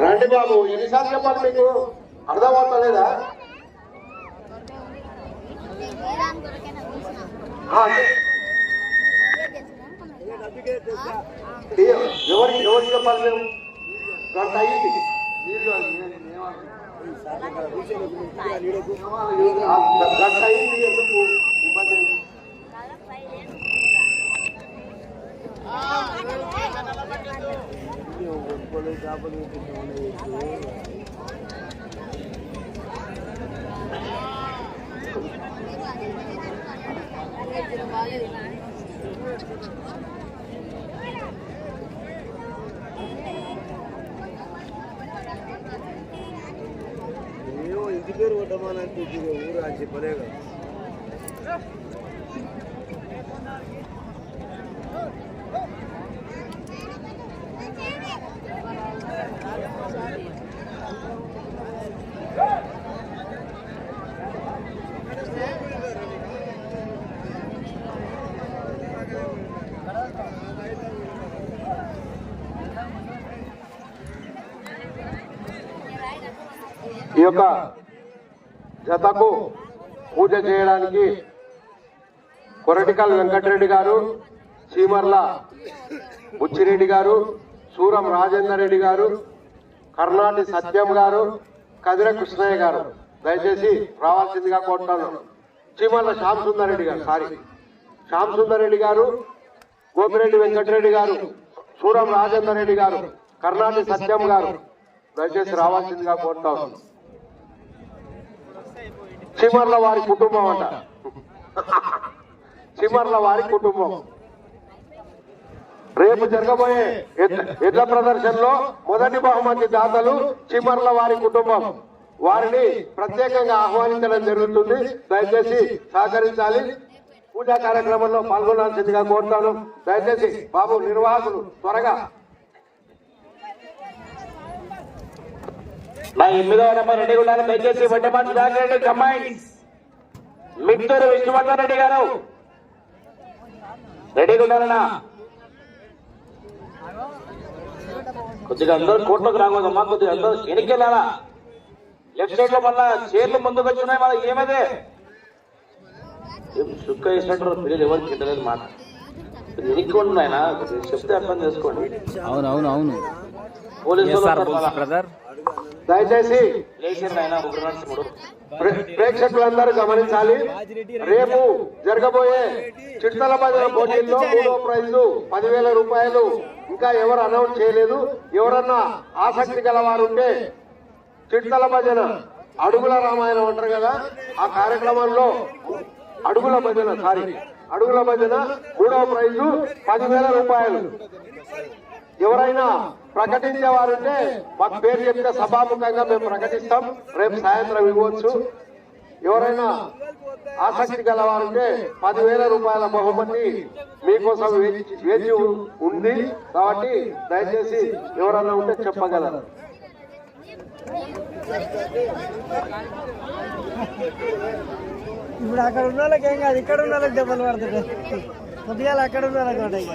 రండి బాబు ఎన్నిసార్లు చెప్పాలి మీకు? అర్థం అవుతలేదా ఆ, ఏ- ఎవరికి ఎవరికి చెప్పాలి మేము? గంట అయ్యింది గంట అయ్యింది ఎందుకు? పేరు కొట్టమానంటే ఊరు అని చెప్పలే కదా ఈ యొక్క జతకు పూజ చేయడానికి కొరటికల్ వెంకటరెడ్డి గారు చీమర్ల బుచ్చిరెడ్డి గారు సూరం రాజేందర్ రెడ్డి గారు కర్ణాటి సత్యం గారు కదిర కృష్ణయ్య గారు. దయచేసి రావాల్సిందిగా కోరుతాను చీమర్ల శ్యామ్ సుందర్ రెడ్డి గారు సారీ. శ్యామ్ సుందర్ రెడ్డి గారు గోపిరెడ్డి వెంకటరెడ్డి గారు సూరం రాజేందర్ రెడ్డి గారు కర్ణాటి సత్యం గారు. దయచేసి రావాల్సిందిగా కోరుతాను చిమర్ల వారి కుటుంబం అంట. చిమర్ల వారి కుటుంబం. రేపు జరగబోయే ఎడ్ల- ప్రదర్శనలో మొదటి బహుమతి దాతలు చిమర్ల వారి కుటుంబం. వారిని ప్రత్యేకంగా ఆహ్వానించడం జరుగుతుంది. దయచేసి సహకరించాలి. పూజా కార్యక్రమంలో పాల్గొనాల్సిందిగా కోరుతాను. దయచేసి బాబు నిర్వాహకులు త్వరగా. నా ఎనిమిదవ నెంబర్ రెడీ ఉండాలి దయచేసి వడ్డమాటి రెడ్డి కంబైన్ మిత్తూరు విష్ణువర్ధన్ రెడ్డి గారు. రెడీగా ఉండాలన్నా కొద్దిగా అందరూ కోట్లోకి రాకూడదమ్మా కొద్దిగా అందరూ వెనక్కెళ్ళాలా లెఫ్ట్ సైడ్లో మళ్ళా చీరలు ముందుకు వచ్చినాయి మళ్ళీ ఏమదే? సుక్క వేసినట్టు పిల్లలు ఎవరికి తింటలేదు మాట. వెనక్కి ఆయన కొద్దిగా చెప్తే అర్థం చేసుకోండి. అవును అవును అవును దయచేసి ఆయన ప్రేక్షకులందరూ గమనించాలి. రేపు జరగబోయే చిట్టల భజన పోటీల్లో మూడో ప్రైజు పదివేల రూపాయలు. ఇంకా ఎవరు అనౌన్స్ చేయలేదు. ఎవరన్నా ఆసక్తి గలవారు ఉంటే చిట్టల భజన అడుగుల రామాయణం అంటారు కదా ఆ కార్యక్రమంలో అడుగుల భజన సారీ అడుగుల భజన మూడవ ప్రైజు పదివేల రూపాయలు. ఎవరైనా ప్రకటించే వారుంటే మాకు పేరు చెప్తే సభాముఖంగా మేము ప్రకటిస్తాం. రేపు సాయంత్రం ఇవ్వచ్చు. ఎవరైనా ఆసక్తి గలవారుంటే పదివేల రూపాయల బహుమతి మీకోసం వేచి ఉంది. కాబట్టి దయచేసి ఎవరైనా ఉంటే చెప్పగలరు. ఇప్పుడు అక్కడ ఉన్న వాళ్ళకి ఏం కాదు ఇక్కడ ఉన్న వాళ్ళకి దెబ్బలు పడుతుంది కొద్దిగా అక్కడ ఉన్న వాళ్ళకి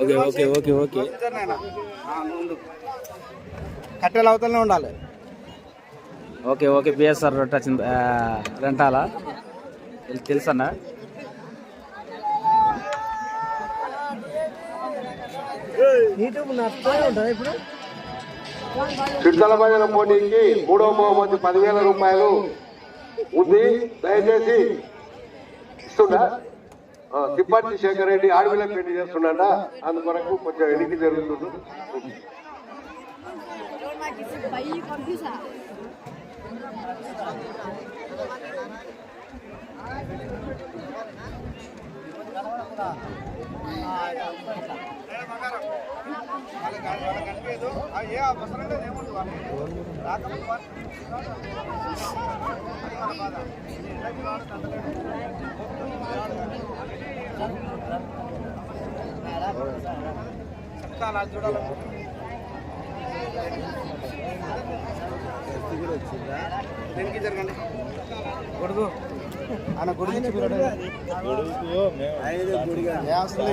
ఓకే ఓకే ఓకే ఓకే. కట్టెలు అవతలనే ఉండాలి. ఓకే ఓకే బిఎస్ఆర్ రొట్ట రెంటాలా? తెలు- తెలుసన్నా? యూట్యూబ్ నడుస్తూనే ఉంటుంది ఇప్పుడు? చిట్టల భజన పోటీకి మూడో బహుమతి పదివేల రూపాయలు ఉంది. దయచేసి ఇస్తుందా? తిప్పటి శేఖర్ రెడ్డి ఆడవిలో పెళ్ళి చేస్తుండ అందుకొరకు కొంచెం ఎన్నిక జరుగుతుంది. చూడాలి. దీనికి జరగండి కొడుకు. ఆయన.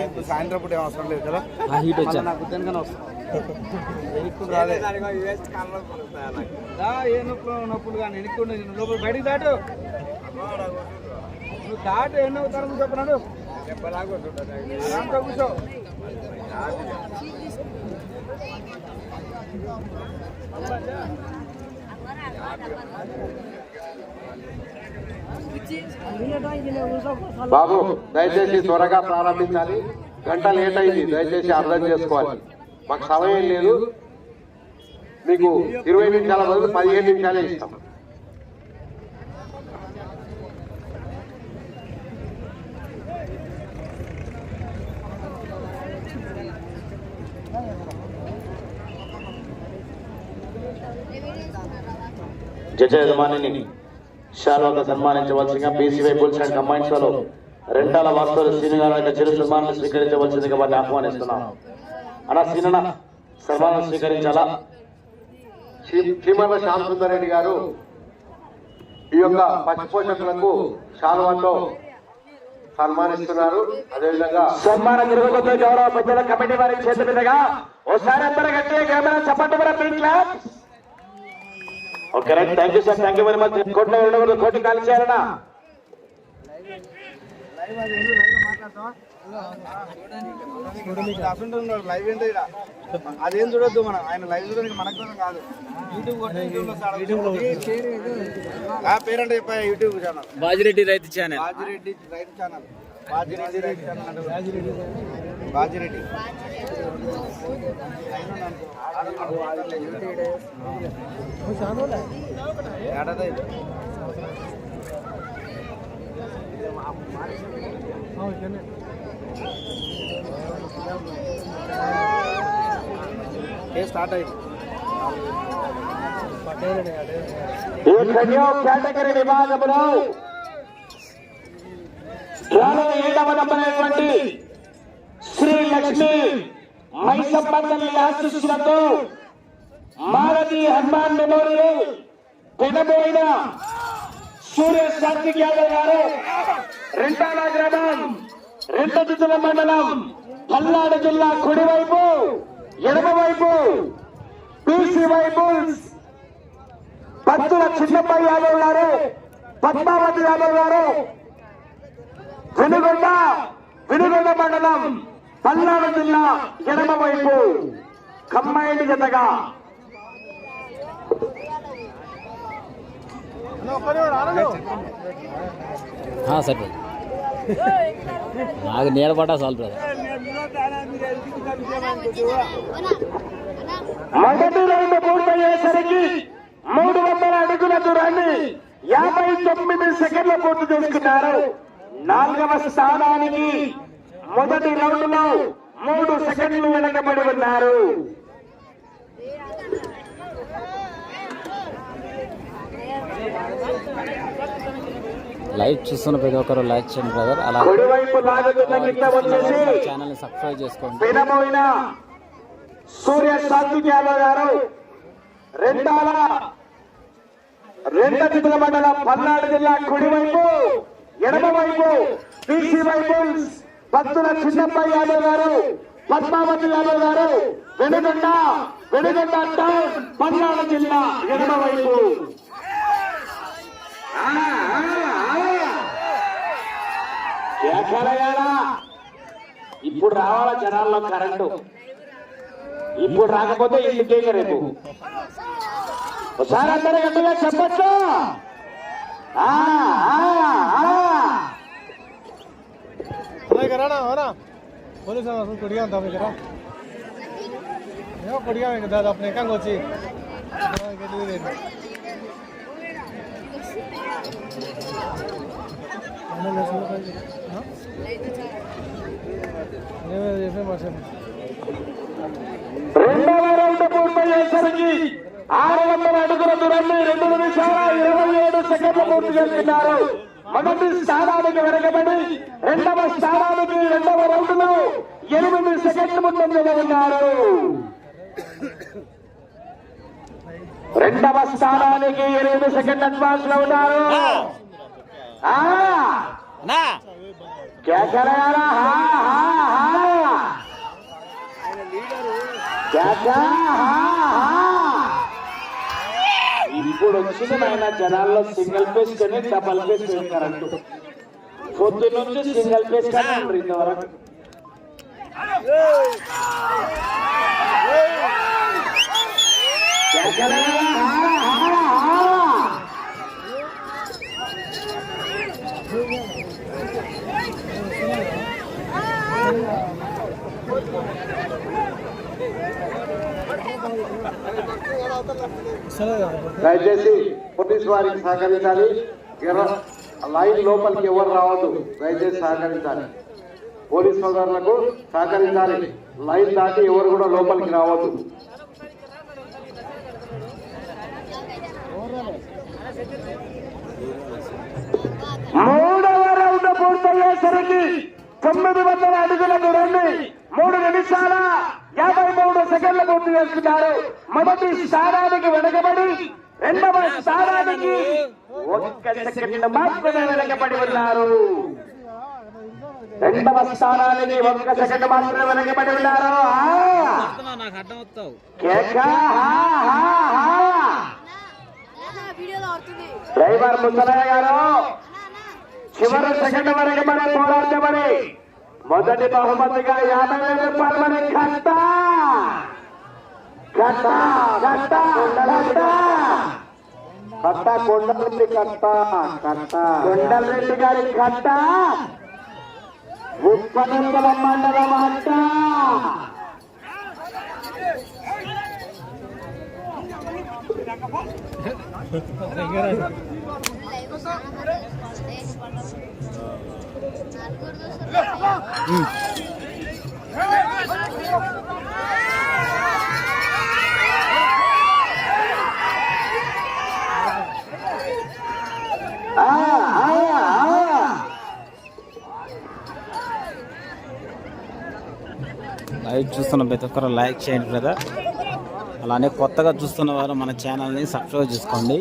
ఇప్పుడు సాయంత్రం పూట ఏం అవసరం లేదు కదా. నాకు ఉద్యానగానే వస్తుంది. ఏ నొప్పులు నొప్పులు కానీ ఎనిక్కుండా నేను లోపల బయటికి దాటు. నువ్వు దాటు ఎన్నో తరం చెప్పినాడు కూర్చో. బాబు దయచేసి త్వరగా ప్రారంభించాలి. గంట లేట్ అయింది దయచేసి అర్థం చేసుకోవాలి. మాకు సమయం లేదు. మీకు ఇరవై నిమిషాల బదులు పదిహేను నిమిషాలే ఇస్తాం. జజ యజమానిని. శాలువాగా సన్మానించవలసిందిగా బీసీవై అండ్ కంబైన్స్లో రెండాల వాస్తవ శ్రీనిగారు చిరు సన్మానం స్వీకరించవలసిందిగా వారిని ఆహ్వానిస్తున్నాం. అన్నా సీనన్న సన్మానం స్వీకరించాలా? శ్రీ- శ్రీమన్న శ్యామ్ సుందరెడ్డి గారు ఈ యొక్క పశు పోషకులకు శాలువాతో సన్మానిస్తున్నారు. అదేవిధంగా సన్మానం జరుగుతుంది గౌరవ పెద్దల కమిటీ వారి చేతి మీదుగా ఒకసారి అందరూ గట్టిగా camera me class. Okay right. Thank you sir thank you very much కోట్లో రెండు వందల కోటి ఖాళీ చేయాలన్నా లైవ్ ఏంటో ఇక్కడ అదేం చూడొద్దు మనం ఆయన లైవ్ చూడడానికి మనకు కూడా కాదు యూట్యూబ్ పేరంటే చెప్పా యూట్యూబ్ ఛానల్ బాజిరెడ్డి రైతు ఛానల్. బాజిరెడ్డి రైతు ఛానల్. బాజిరెడ్డి ఏడాది స్టార్ట్ అయింది? ఈ కన్యా కేటగిరీ విభాగంలో డ్రాలో ఏడవ నంబరైనటువంటి శ్రీ లక్ష్మి మైసంబంధం ఆశిస్తులతో మారతి హనుమాన్ మెమోరియల్ కొనబోయిన సూర్య కార్తిక్ యాదవ్ గారు రెండాల గ్రామం రెండజితుల మండలం పల్నాడు జిల్లా కుడివైపు ఎడమవైపు బీసీ వైపు భక్తుల చిన్నప్ప యాదవ్ గారు పద్మావతి యాదవ్ గారు వెనుగొండ వెనుగొండ మండలం పల్నాడు జిల్లా ఎడమ వైపు. కమ్మాయింటి జతగా. సరే. నాకు నీడ పడ్డా చాలు బ్రదర్. మొదటి రౌండ్ పూర్తయ్యేసరికి మూడు వందల అడుగుల దూరాన్ని యాభై తొమ్మిది సెకండ్ల పూర్తి చేసుకున్నారు. నాలుగవ స్థానానికి మొదటి రౌండ్లో మూడు సెకండ్లు వెనకబడి ఉన్నారు. లైవ్ చూస్తున్న ప్రతి ఒక్కరు లైక్ చేయండి బ్రదర్. గిట్ట వచ్చేసి ఛానల్ని సబ్స్క్రైబ్ చేసుకోండి. సూర్య సాత్విక్ యాదవ్ గారు రెండాల రెండ జిల్లా మండలం పల్నాడు జిల్లా కుడివైపు ఎడమవైపు బీసీ వైపు భక్తుల చిన్నప్ప యాదవ్ గారు పద్మావతి యాదవ్ గారు వెనుగొండ వెనుగొండ టౌన్ పల్నాడు జిల్లా ఆ. కేకలయాలా? ఇప్పుడు రావాలా జనాల్లో కరెంటు ఇప్పుడు రాకపోతే ఇంటికే రేపు ఒకసారి అందరూ గట్టిగా చెప్పచ్చు ಪೊಲೀಸ್ ಅವನು ಕೊಡಿಯ ಅಂತ ಬೇಕಾರ ಯಾವ ಕೊಡಿಯ ದಾದ ಅಪ್ನೆ ಹೆಂಗೆ వచ్చి రెండవ రౌండ్ పూర్తయ్యేసరికి ఆరు వందల అడుగుల దూరాన్ని రెండు నిమిషాల ఇరవై ఏడు సెకండ్లు పూర్తి చేస్తున్నారు. మొదటి స్థానానికి వెనకబడి రెండవ స్థానానికి రెండవ రౌండ్లో ఎనిమిది సెకండ్లు ముందంజలో ఉన్నారు. రెండవ స్థానానికి ఎనిమిది సెకండ్ అడ్వాన్స్లో ఉన్నారు. ఇప్పుడు వచ్చింది ఆయన జనాల్లో సింగిల్ పేస్ కానీ డబల్ పేస్ కరెంట్ పొద్దు నుంచి సింగిల్ పేస్ కానీ ఇంతవరకు Thank you. దయచేసి పోలీస్ వారికి సహకరించాలి. ఎర్ర- లైన్ లోపలికి ఎవరు రావద్దు. దయచేసి సహకరించాలి. పోలీస్ సోదరులకు సహకరించాలి. లైన్ దాటి ఎవరు కూడా లోపలికి రావద్దు. మూడవ రౌండ్ పూర్తయ్యేసరికి తొమ్మిది వందల అడుగుల దూరాన్ని మూడు నిమిషాల యాభై మూడు సెకండ్లు పూర్తి చేస్తున్నారు మొదటి స్థానానికి వెనకబడి రెండవ స్థానానికి ఒక్క సెకండ్ మాత్రమే వెనకబడి ఉన్నారు. రెండవ స్థానానికి ఒక్క సెకండ్ మాత్రమే వెనకబడి ఉన్నారు. డ్రైవర్ ముసలయ్య గారు చివరి సెకండ్ వరకు మనం పోరాడమని మొదటి బహుమతిగా యాభై వేల రూపాయలని కట్ట కట్ట కట్ట కట్ట కట్ట కొండరెడ్డి కట్ట కట్ట కొండరెడ్డి గారి కట్ట ఉత్పన్నుల మండలం అంట ఆ, లైక్ చూస్తున్న ప్రతి ఒక్కరు లైక్ చేయండి బ్రదర్ అలానే కొత్తగా చూస్తున్న వారు మన ఛానల్ని సబ్స్క్రైబ్ చేసుకోండి.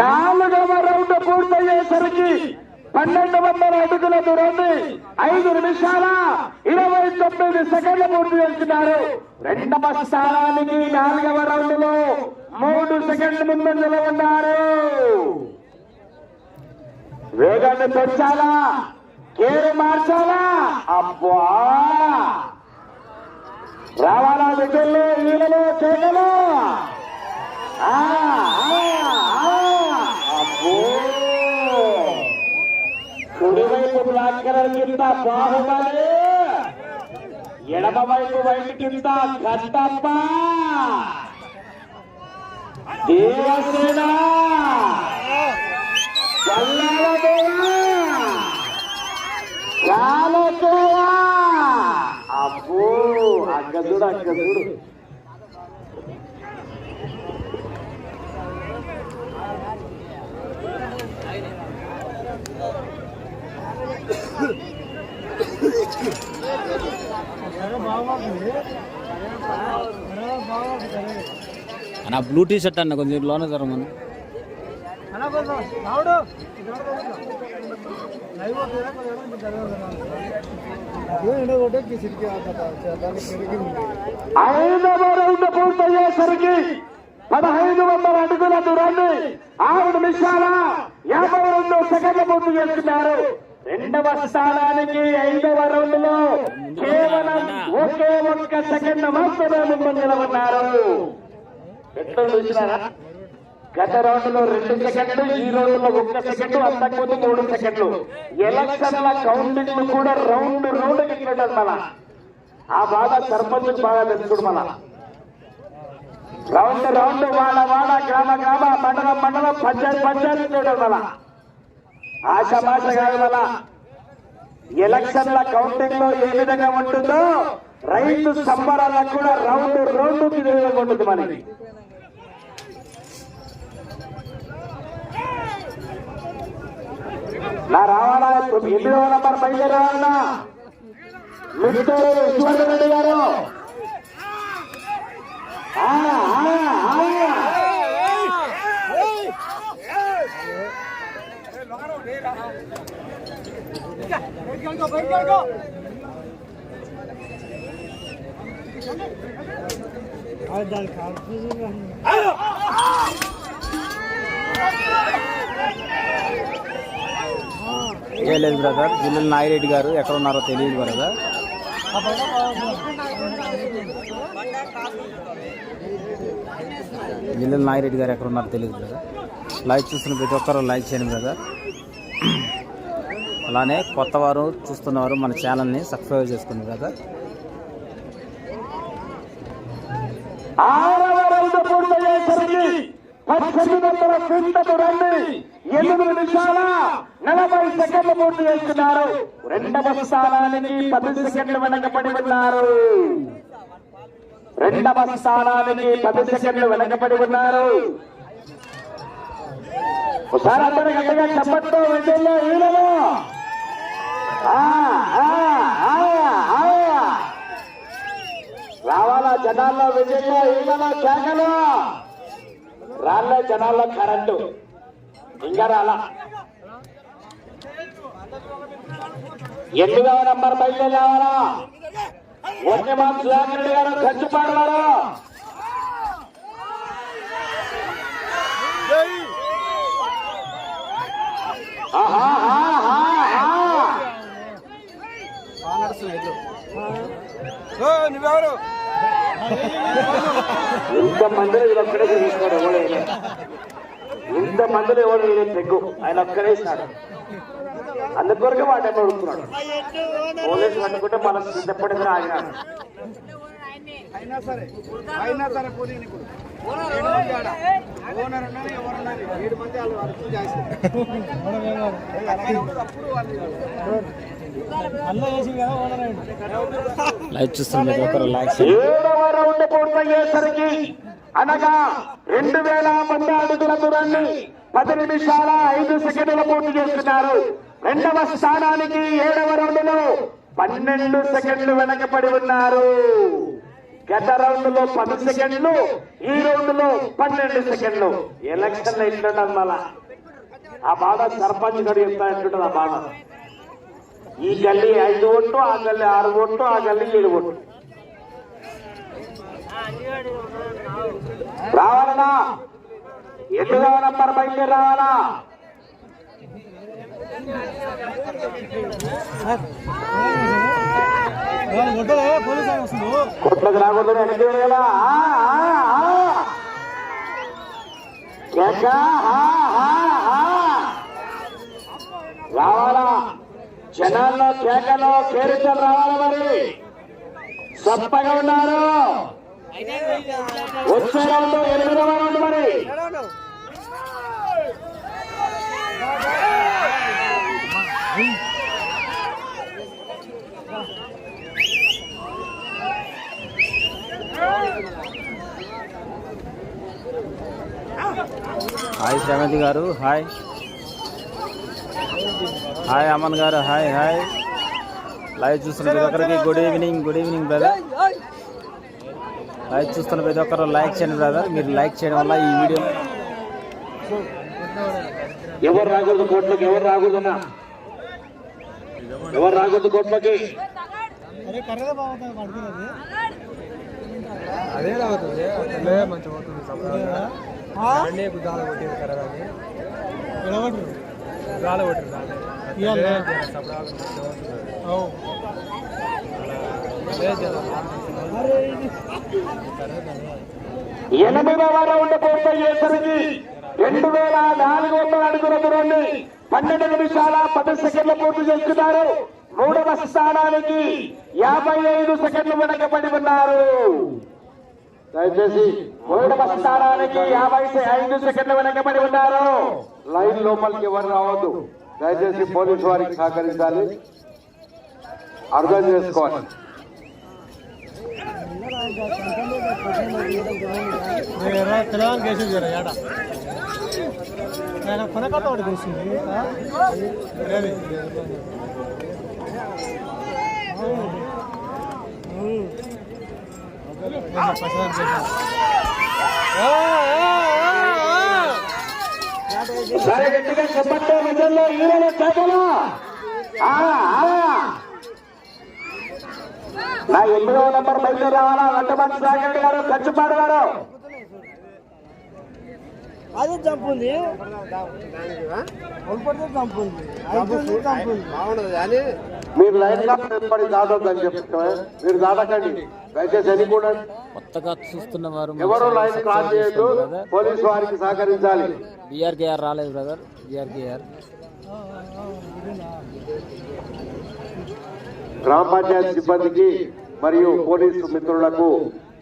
నాలుగవ రౌండ్ పూర్తయ్యేసరికి పన్నెండు వందల అడుగుల దూరాన్ని ఐదు నిమిషాల ఇరవై తొమ్మిది సెకండ్లు పూర్తి చేస్తున్నారు. రెండవ స్థానానికి నాలుగవ రౌండ్లో మూడు సెకండ్ల ముందంజలో ఉన్నారు వేగాన్ని పెంచాలా? కేరు మార్చాలా? అబ్బా! రావాలా బిడ్డలు? ఈలలో చేయగలరు కుడివైపు బ్లాక్ కలర్ కింద బాహుబలి. ఎడమవైపు వైపు కింద కట్టప్ప దేవసేన. జల్లాల అబ్బో అగ్గదుడు అగ్గదుడు నా బ్లూ టీ షర్ట్ అన్న కొంచెం లోన జరగమను ఐదవ రౌండ్ పూర్తయ్యేసరికి పదహైదు వందల అడుగుల దూరాన్ని ఆరు నిమిషాల యాభై రెండు సెకండ్లు పూర్తి చేస్తున్నారు రెండవ స్థానానికి ఐదవ రౌండ్లో కేవలం ఒకే ఒక్క సెకండ్ మాత్రమే ముందు నిలబడ్డారు. ఎట్లా చూసినారా? గత రౌండ్లో రెండు సెకండ్లు ఈ రౌండ్లో ఒక్క సెకండ్ అంతకుముందు మూడు సెకండ్లు. ఎలక్షన్ల కౌంటింగ్ కూడా రౌండ్ రౌండ్ కిట్లట మన ఆ బాధ సర్పంచ్ బాగా తెలుసుడు మన రౌండ్ రౌండ్ వాడ వాడ గ్రామ గ్రామ మండలం మండలం పంచాయతీ పంచాయతీ చూడడం మన ఆశ భాష కాదు మన ఎలక్షన్ల కౌంటింగ్లో ఏ విధంగా ఉంటుందో రైతు సంబరాలకు కూడా రౌండ్ రౌండ్ విధంగా ఉంటుంది మనకి. నా రావాలా? ఎనిమిదవ నంబర్ బయలుదేరి రావాలన్నా? మిస్టర్ విశ్వనాథ్ రెడ్డి గారు ఆ, ఆ, ఆ. ఏ లేదు బ్రదర్ జిల్లెల నాయిరెడ్డి గారు ఎక్కడ ఉన్నారో తెలియదు బ్రదర్. జిల్లెల నాయిరెడ్డి గారు ఎక్కడ ఉన్నారో తెలియదు బ్రదర్. లైక్ చూస్తున్న ప్రతి ఒక్కరు లైక్ చేయండి బ్రదర్. అలానే కొత్త వారు చూస్తున్నవారు మన ఛానల్ని సబ్స్క్రైబ్ చేసుకోండి బ్రదర్. ఆరవ రౌండ్ పద్దెనిమిది వందల క్రిందకు రండి. ఎనిమిది నిమిషాల నలభై సెకండ్లు పూర్తి చేస్తున్నారు. రెండవ స్థానానికి పది సెకండ్లు వెనకబడి ఉన్నారు. రెండవ స్థానానికి పది సెకండ్లు వెనకబడి ఉన్నారు. ఒకసారి అందరూ గట్టిగా చెప్పట్టు వెళ్ళే ఈడలో రావాలా? జనాల్లో విజయంలో ఈగలో కేకలో? రాలే జనాల్లో కరెంటు. ఇంకా రాలా ఎనిమిదవ నంబర్ బయలుదేరి రావాలా వన్యమాన్ సుధాకర్ గారు ఖర్చు వారు నువ్వెవరు? ఇంత మందిలో వీళ్ళు ఒక్కడే తీసుకోడు ఎవడైనా ఇంత మందిలో ఎవడు వేయలేదు పెగ్గు ఆయన ఒక్కడే ఇస్తాడు. అందుకొరకే వాటి అడుగుతున్నాడు. పోలీసులు అనుకుంటే మన సిద్ధపడింది ఆగినాడు అయినా సరే అయినా సరే పోనీ ఇప్పుడు ఓనర్ ఉన్నది ఎవరున్నది ఏడు మంది వాళ్ళు అర్థం చేస్తారు. అప్పుడు చూస్తున్న ప్రతి ఒక్కరు లైక్ ఏడవ రౌండ్ పూర్తయ్యేసరికి అనగా రెండు వేల మంది అడుగుల దూరాన్ని పది నిమిషాల ఐదు సెకండ్లు పూర్తి చేస్తున్నారు. రెండవ స్థానానికి ఏడవ రౌండ్లో పన్నెండు సెకండ్లు వెనకబడి ఉన్నారు. గత రౌండ్లో పది సెకండ్లు ఈ రౌండ్లో పన్నెండు సెకండ్లు. ఎలక్షన్ ఇట్లుండదు మళ్ళా. ఆ బాధ సర్పంచ్ గడు ఎంత ఆ బాధ. ఈ ಗಲ್ಲಿ ఐదు ఓట్లు ఆ గల్లీ ఆరు ఓట్లు ఆ గల్లీ ఏడు ఓట్లు. రావాలనా? ఎనిమిదవ నంబర్ బయలుదేరి రావాలా? కొట్లకు రాకూడదు వెనక్కి వెళ్ళాలా? కేక, ఆ, ఆ, ఆ. రావాలా జనాల్లో కేకలో కేరింతలు రావాలి మరి. చప్పగా ఉన్నారు. వచ్చే ఎనిమిదవ రౌండ్ మరి. హాయ్ శ్రవంతి గారు హాయ్. హాయ్ అమన్ గారు హాయ్ హాయ్ లైవ్ చూస్తున్న ప్రతి ఒక్కరికి good evening good evening brother live చూస్తున్న ప్రతి ఒక్కరు లైక్ చేయండి బ్రదర్ మీరు లైక్ చేయడం వల్ల ఈ వీడియో ఎవరు రాకూడదు కోట్లకి ఎవరు రాకూడదన్నా ఎవరు రాకూడదు కోట్లకి? అదే అవుతుంది మంచిగా అవుతుంది గాలి కొట్టింది కర్ర గాలి కొట్టింది ఎనిమిదవ రౌండ్ పూర్తయ్యేసరికి రెండు వేల నాలుగు వందల అడుగుల దూరాన్ని పన్నెండు నిమిషాల పది సెకండ్లు పూర్తి చేస్తున్నారు మూడవ స్థానానికి యాభై ఐదు సెకండ్లు వెనకబడి ఉన్నారు దయచేసి స్థానానికి యాభై ఐదు సెకండ్లు వెనకబడి ఉన్నారు. లైన్ లోపలికి ఎవరు రావద్దు. దయచేసి పోలీసు వారికి సహకరించాలి. అర్థం చేసుకోవాలి. తెలంగాణ ఏడా కొనకట్ట గట్టిగా చెప్పట్టే మధ్యలో ఈరోజు చేతలు నా ఎనిమిదవ నంబర్ బయలుదేరి రావాలా వంటమంది సాగండి గారు ఖర్చుపాడు గారు అది జంప్ ఉంది. జంప్ బాగుండదు కానీ మీరు లైన్గా నిలబడి దాటొద్దని చెప్తామే మీరు దాటకండి. దయచేసి ఎన్ని కూడా కొత్తగా చూస్తున్న వారు ఎవరు లైన్ క్రాస్ చేయొద్దు. పోలీసు వారికి సహకరించాలి. బీఆర్కేఆర్ రాలేదు బ్రదర్ బీఆర్కేఆర్. గ్రామ పంచాయతీ సిబ్బందికి మరియు పోలీసు మిత్రులకు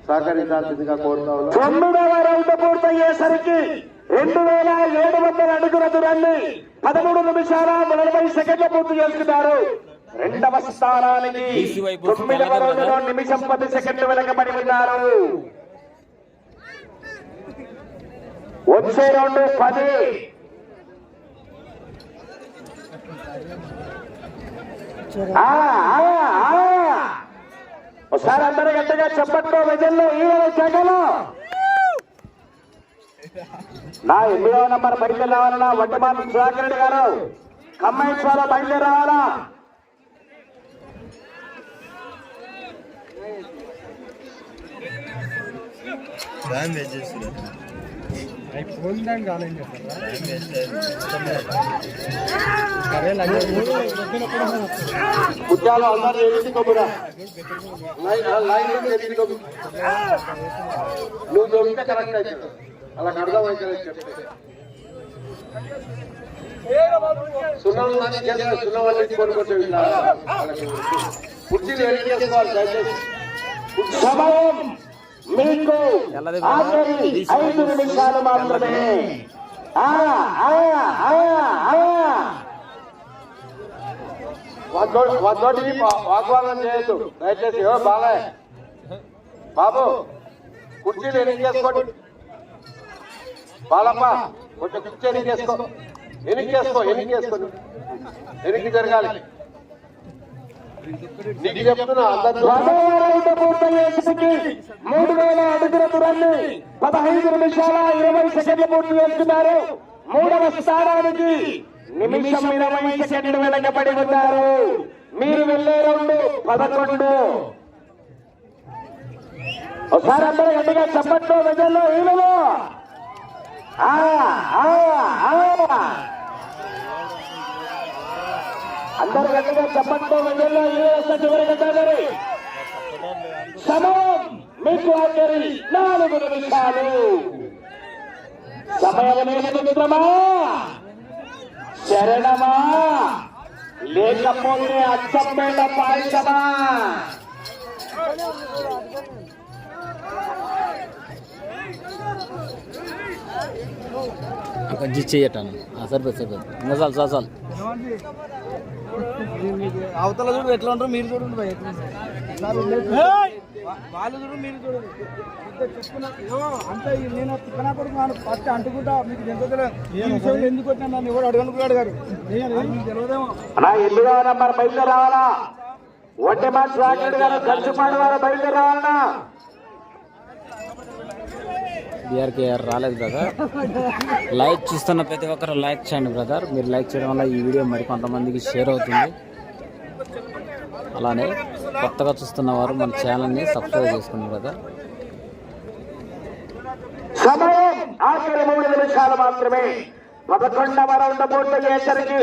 సహకరించాల్సిందిగా కోరుతా ఉన్నాం తొమ్మిదవ రౌండ్ పూర్తయ్యేసరికి రెండు వేల ఏడు వందల అడుగుల దూరాన్ని పదమూడు నిమిషాల నలభై సెకండ్లు పూర్తి చేసుకున్నారు రెండవ స్థానానికి తొమ్మిదవ రౌండ్లో నిమిషం పది సెకండ్లు వెనకబడి ఉన్నారు. వచ్చే రౌండ్ పది. ఒకసారి అందరూ గట్టిగా చెప్పట్లో విజయంలో ఈ జగలు నా ఎనిమిదవ నంబర్ బయట రావాలన్నా వడ్డమాత సుధాకర్ రెడ్డి గారు. కమ్మాయి బయట రావాలా? ఫోన్ కాలేదు ముత్యాలు అందరూ లైన్ నువ్వు కరెక్ట్ అలా అర్థం అవుతుంది చెప్తే సున్నం కానీ చేసిన సున్నం వల్ల కొనుక్కొచ్చి ఇట్లా వాళ్ళకి. కుర్చీలు ఎన్ని చేసుకోవాలి? దయచేసి. సమయం మీకు ఆఖరి ఐదు నిమిషాలు మాత్రమే. ఆ, ఆ, ఆ, ఆ. వాతో- వాతోటి వా- వాగ్వాదం చేయొద్దు. దయచేసి ఓ బాలయ్య. బాబు కుర్చీలు ఎన్ని చేసుకోండి? బాలప్ప కొంచెం కుర్చీ ఎన్ని చేసుకో ఎన్ని చేసుకో ఎన్ని చేసుకోండి ఎనికి జరగాలి. నీకు చెప్తున్నా మూడు వేల అడుగుల దూరాన్ని పదహైదు నిమిషాల ఇరవై సెకండ్ల పూర్తి చేస్తున్నారు. మూడవ స్థానానికి నిమిషం ఇరవై సెకండ్లు వెనకబడి ఉన్నారు. మీరు వెళ్ళే రెండు పదకొండు. ఒకసారి అందరూ గట్టిగా చప్పట్లో వెజల్లో ఈలలో అందరూ గట్టిగా చప్పట్లో వెజల్లో ఈలలో చివరి గంటలు సమయం మీకు ఆఖరి నాలుగు నిమిషాలు. సమయం లేదు మిత్రమా? శరణమా? లేకపోతే అచ్చంపేట పాయసమా కొంచెం చెయ్యటాను సరిపోతుంది సరిపోతుంది ఇంకా చాలు చాలు చాలు. అవతల చూడు ఎట్లా ఉంటారు మీరు చూడండి భయ్ వాళ్ళు చూడు మీరు చూడండి అంతే ఈ నేను తిక్కనా కొడుకు నాను ఫస్ట్ అంటుకుంటా మీకు ఎంత తెలియదు. ఎందుకు వచ్చినా నన్ను ఎవరు అడగనుకున్నాడు గారు? తెలియదేమో. బయలుదేరి రావాలా ఒంటి మాట రాకెడ్ గారు ఖర్చుపాడు వారు బయలుదేరి రావాలన్నా బీఆర్కేఆర్ రాలేదు బ్రదర్ లైక్ చూస్తున్న ప్రతి ఒక్కరు లైక్ చేయండి బ్రదర్ మీరు లైక్ చేయడం వల్ల ఈ వీడియో మరికొంతమందికి షేర్ అవుతుంది. అలానే కొత్తగా చూస్తున్న వారు మన ఛానల్ని సబ్స్క్రైబ్ చేసుకోండి బ్రదర్ సమయం ఆఖరి మూడు నిమిషాలు మాత్రమే. పదకొండవ రౌండ్ పూర్తి చేసరికి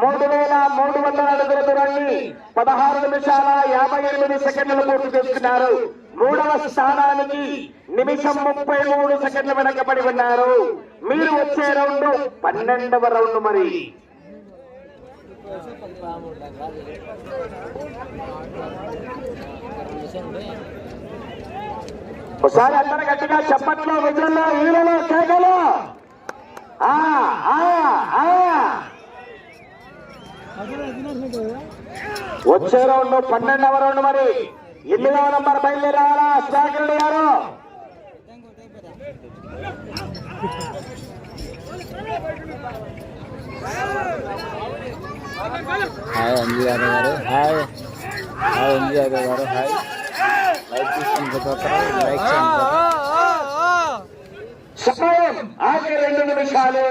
మూడు వేల మూడు వందల అడుగుల దూరాన్ని పదహారు నిమిషాల యాభై ఎనిమిది సెకండ్లు పూర్తి చేసుకున్నారు. మూడవ స్థానానికి నిమిషం ముప్పై మూడు సెకండ్లు వెనకబడి ఉన్నారు. మీరు వచ్చే రౌండ్ పన్నెండవ రౌండ్ మరి. ఒకసారి అందరు గట్టిగా చెప్పట్లో విజయంలో వీరలో కేకలో. ఆ, ఆ, వచ్చే రౌండ్ పన్నెండవ రౌండ్ మరి. ఎనిమిదవ నంబర్ బయలుదేరి రావాలా సుధాకర్ గారు హాయ్ అంజీ యాదవ్ గారు హాయ్ హాయ్ అంజీ యాదవ్ గారు హాయ్ లైక్ చూస్తున్న ప్రతి ఒక్కరు లైక్ చేయండి సమయం ఆఖరి రెండు నిమిషాలు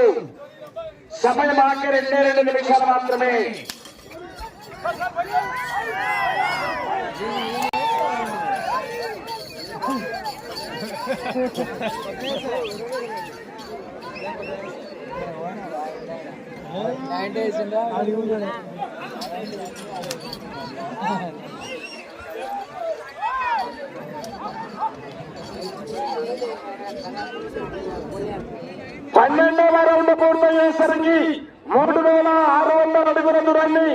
సమయం ఆఖరి రెండే రెండు నిమిషాలు మాత్రమే పన్నెండవ రౌండ్ పూర్తయ్యేసరికి మూడు వేల ఆరు వందల అడుగుల దూరాన్ని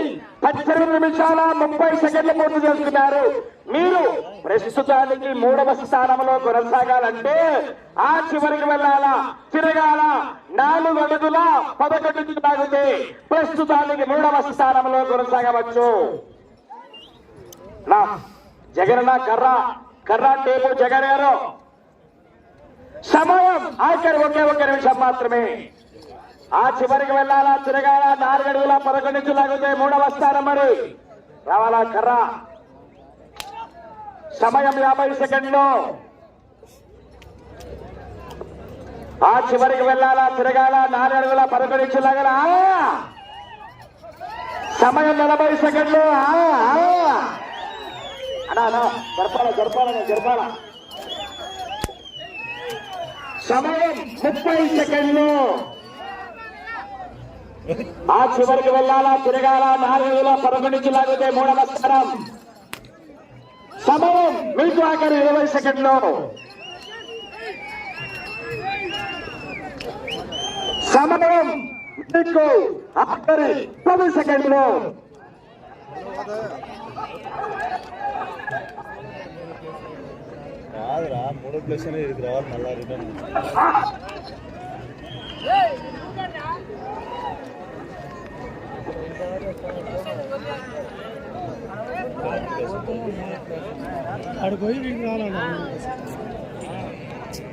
పద్దెనిమిది నిమిషాల ముప్పై సెకండ్లు పూర్తి చేస్తున్నారు మీరు ప్రస్తుతానికి మూడవ స్థానంలో కొనసాగాలంటే ఆ చివరికి వెళ్ళాలా తిరగాల. నాలుగు అడుగుల పదకొండు తాగితే ప్రస్తుతానికి మూడవ స్థానంలో కొనసాగవచ్చు. నా జగన్ కర్ర కర్ర టేపు జగన్ గారు. సమయం ఆఖరి ఒకే ఒక్క నిమిషం మాత్రమే. ఆ చివరికి వెళ్ళాలా? తిరగాల? నాలుగడుగుల పదకొండు నుంచి లాగితే మూడవ స్థానం మరి. రావాలా? కర్ర. సమయం యాభై సెకండ్లు. ఆ చివరికి వెళ్ళాలా? తిరగాల? నాలుగడుగుల పదకొండు నుంచి లాగల? సమయం నలభై సెకండ్లు. అనా జరపాల జరపాల జరపాల? సమయం ముప్పై సెకండ్లు. ఆ చివరికి వెళ్ళాలా తిరగాల నాలుగు పదకొండు నుంచి లాగితే మూడవ స్థానం సమయం మీకు ఆఖరి ఇరవై సెకండ్లు. సమయం మీకు ఆఖరి పది సెకండ్లు. రాదురా మూడో ప్లేస్ అనేది ఇది రావాలి మళ్ళా రిటర్న్. అక్కడ పోయి వీడికి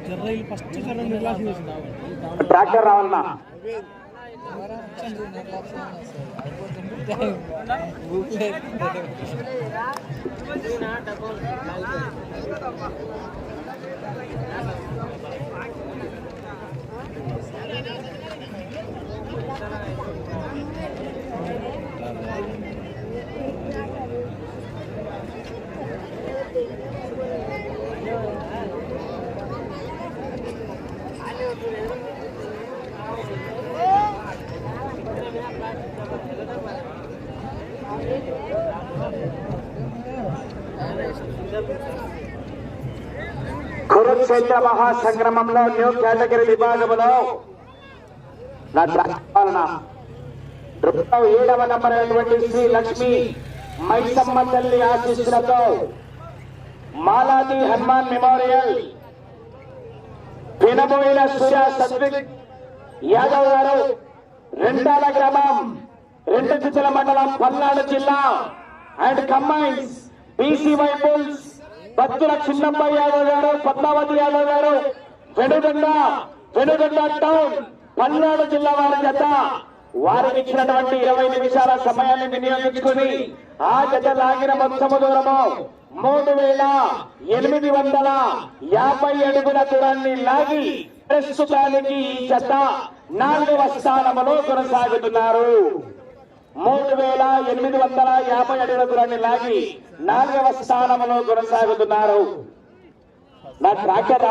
జర్రైలు ఫస్ట్ జర్ర నిర్లాసం చేసింది ట్రాక్టర్ రావాలన్నా. కురుక్షేత్ర మహాసంగ్రమంలో న్యూ కేటగిరీ విభాగంలో నా పాలన రుక్మం ఏడవ నంబర్ అయినటువంటి శ్రీ లక్ష్మి మైసమ్మ తల్లి ఆశీస్సులతో మాలాది హనుమాన్ మెమోరియల్ పినబోయిన సూర్య సత్విక్ యాదవ్ గారు రెండాల గ్రామం రెండు చిత్తుల మండలం పల్నాడు జిల్లా అండ్ కంబైన్స్ బీసీ వైపుల్స్ భక్తుల చిన్నప్ప యాదవ్ గారు పద్మావతి యాదవ్ గారు వెనుగొండ వెనుగొండ టౌన్ పల్నాడు జిల్లా వారి జత. వారికి ఇచ్చినటువంటి ఇరవై నిమిషాల సమయాన్ని వినియోగించుకుని ఆ జత లాగిన మొత్తము దూరము మూడు వేల ఎనిమిది వందల యాభై అడుగుల దూరాన్ని లాగి ప్రస్తుతానికి ఈ జత నాలుగవ స్థానములో కొనసాగుతున్నారు. మూడు వేల ఎనిమిది వందల యాభై అడుగుల దూరాన్ని లాగి నాలుగవ స్థానంలో కొనసాగుతున్నారు. నా ట్రాక్టర్